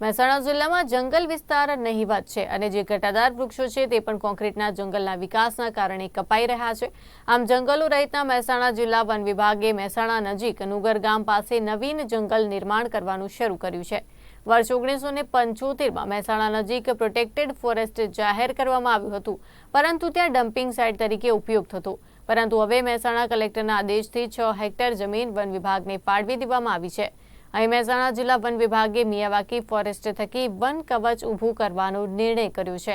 મહેસાણા જિલ્લામાં જંગલ વિસ્તાર નહીવત છે અને જે ઘટાદાર વૃક્ષો છે તે પણ કોન્ક્રીટના જંગલના વિકાસના કારણે કપાઈ રહ્યા છે. આમ જંગલો રહિતના મહેસાણા જિલ્લા વન વિભાગે મહેસાણા નજીક નુગર ગામ પાસે નવીન જંગલ નિર્માણ કરવાનું શરૂ કર્યું છે. વર્ષ ઓગણીસો ને પંચોતેરમાં મહેસાણા નજીક પ્રોટેક્ટેડ ફોરેસ્ટ જાહેર કરવામાં આવ્યું હતું. પરંતુ ત્યાં ડમ્પિંગ સાઇટ તરીકે ઉપયોગ થતો. પરંતુ હવે મહેસાણા કલેક્ટરના આદેશથી છ હેક્ટર જમીન વન વિભાગને ફાળવી દેવામાં આવી છે. અહીં મહેસાણા જિલ્લા વન વિભાગે મિયાવાકી ફોરેસ્ટ થકી વન કવચ ઊભું કરવાનો નિર્ણય કર્યો છે.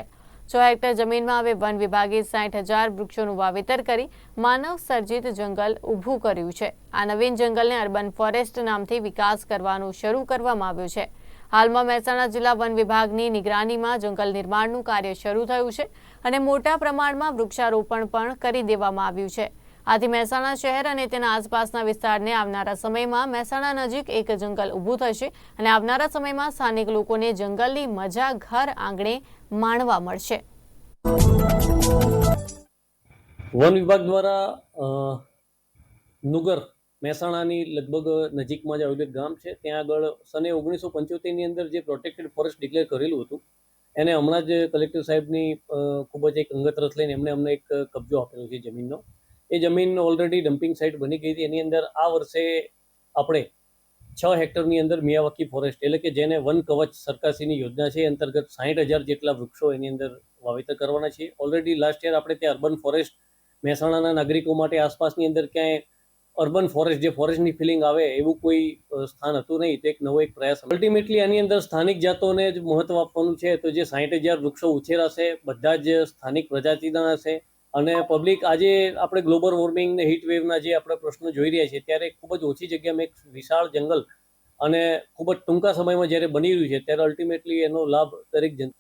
છ હેક્ટર જમીનમાં હવે વન વિભાગે સાઠ હજાર વૃક્ષોનું વાવેતર કરી માનવ સર્જિત જંગલ ઊભું કર્યું છે. આ નવીન જંગલને અર્બન ફોરેસ્ટ નામથી વિકાસ કરવાનું શરૂ કરવામાં આવ્યું છે. હાલમાં મહેસાણા જિલ્લા વન વિભાગની નિગરાનીમાં જંગલ નિર્માણનું કાર્ય શરૂ થયું છે અને મોટા પ્રમાણમાં વૃક્ષારોપણ પણ કરી દેવામાં આવ્યું છે. આથી મહેસાણા શહેર અને તેના આસપાસના વિસ્તારને આવનારા સમયમાં મહેસાણા નજીક એક જંગલ ઊભું થશે અને આવનારા સમયમાં સ્થાનિક લોકોને જંગલની મજા ઘર આંગણે માણવા મળશે. વન વિભાગ દ્વારા નુગર મહેસાણાની લગભગ નજીકમાં જ આવેલું ગામ છે. ત્યાં આગળ સને ઓગણીસો પંચોતેરની અંદર જે પ્રોટેક્ટેડ ફોરેસ્ટ ડિક્લેર કરેલું હતું, એને હમણાં જ કલેક્ટર સાહેબની ખૂબ જ એક અંગત રસ લઈને એમણે અમને એક કબજો આપેલો છે જમીનનો. એ જમીન ઓલરેડી ડમ્પિંગ સાઇટ બની ગઈ હતી. એની અંદર આ વર્ષે આપણે છ હેક્ટરની અંદર મિયાવાકી ફોરેસ્ટ એટલે કે જેને વન કવચ સરકારશ્રીની યોજના છે અંતર્ગત સાહીઠ હજાર જેટલા વૃક્ષો એની અંદર વાવેતર કરવાના છે ઓલરેડી લાસ્ટ યર આપણે ત્યાં અર્બન ફોરેસ્ટ મહેસાણાના નાગરિકો માટે આસપાસની અંદર ક્યાંય અર્બન ફોરેસ્ટ જે ફોરેસ્ટની ફિલિંગ આવે, એવું કોઈ સ્થાન હતું નહીં. તો એક નવો એક પ્રયાસ. અલ્ટિમેટલી આની અંદર સ્થાનિક જાતોને જ મહત્વ આપવાનું છે. તો જે સાહીઠ હજાર વૃક્ષો ઉછેરાશે, બધા જ સ્થાનિક પ્રજાતિના હશે. અને પબ્લિક આજે આપણે ગ્લોબલ વોર્મિંગ ને હીટ વેવના જે આપણે પ્રશ્નો જોઈ રહ્યા છીએ, ત્યારે ખૂબ જ ઓછી જગ્યામાં એક વિશાળ જંગલ અને ખૂબ જ ટૂંકા સમયમાં જ્યારે બની રહ્યું છે, ત્યારે અલ્ટિમેટલી એનો લાભ દરેક જન